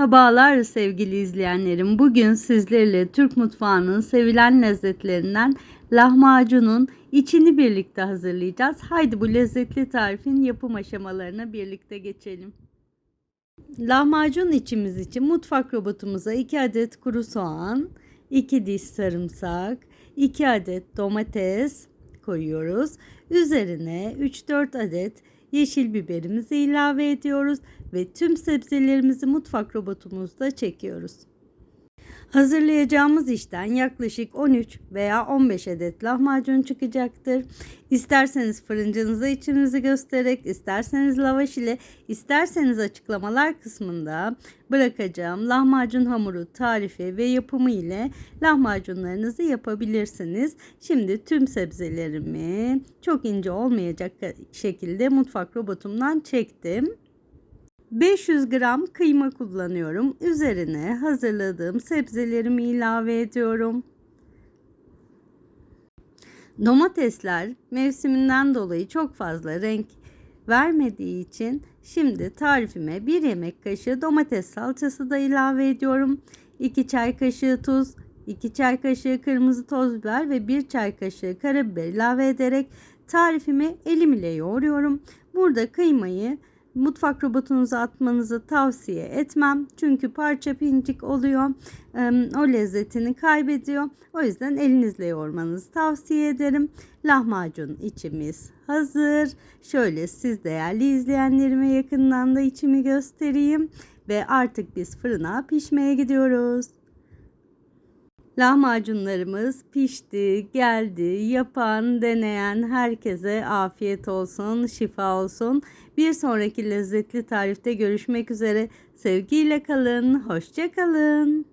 Merhabalar sevgili izleyenlerim. Bugün sizlerle Türk mutfağının sevilen lezzetlerinden lahmacunun içini birlikte hazırlayacağız. Haydi bu lezzetli tarifin yapım aşamalarına birlikte geçelim. Lahmacun içimiz için mutfak robotumuza 2 adet kuru soğan, 2 diş sarımsak, 2 adet domates koyuyoruz. Üzerine 3-4 adet yeşil biberimizi ilave ediyoruz ve tüm sebzelerimizi mutfak robotumuzda çekiyoruz. Hazırlayacağımız işten yaklaşık 13 veya 15 adet lahmacun çıkacaktır. İsterseniz fırıncınıza içimizi göstererek, isterseniz lavaş ile, isterseniz açıklamalar kısmında bırakacağım lahmacun hamuru tarifi ve yapımı ile lahmacunlarınızı yapabilirsiniz. Şimdi tüm sebzelerimi çok ince olmayacak şekilde mutfak robotumdan çektim. 500 gram kıyma kullanıyorum. Üzerine hazırladığım sebzelerimi ilave ediyorum. Domatesler mevsiminden dolayı çok fazla renk vermediği için şimdi tarifime 1 yemek kaşığı domates salçası da ilave ediyorum. 2 çay kaşığı tuz, 2 çay kaşığı kırmızı toz biber ve 1 çay kaşığı karabiber ilave ederek tarifimi elim ile yoğuruyorum. Burada kıymayı mutfak robotunuza atmanızı tavsiye etmem. Çünkü parça pincik oluyor. O lezzetini kaybediyor. O yüzden elinizle yoğurmanızı tavsiye ederim. Lahmacun içimiz hazır. Şöyle siz değerli izleyenlerime yakından da içimi göstereyim. Ve artık biz fırına pişmeye gidiyoruz. Lahmacunlarımız pişti, geldi. Yapan, deneyen herkese afiyet olsun, şifa olsun. Bir sonraki lezzetli tarifte görüşmek üzere. Sevgiyle kalın, hoşça kalın.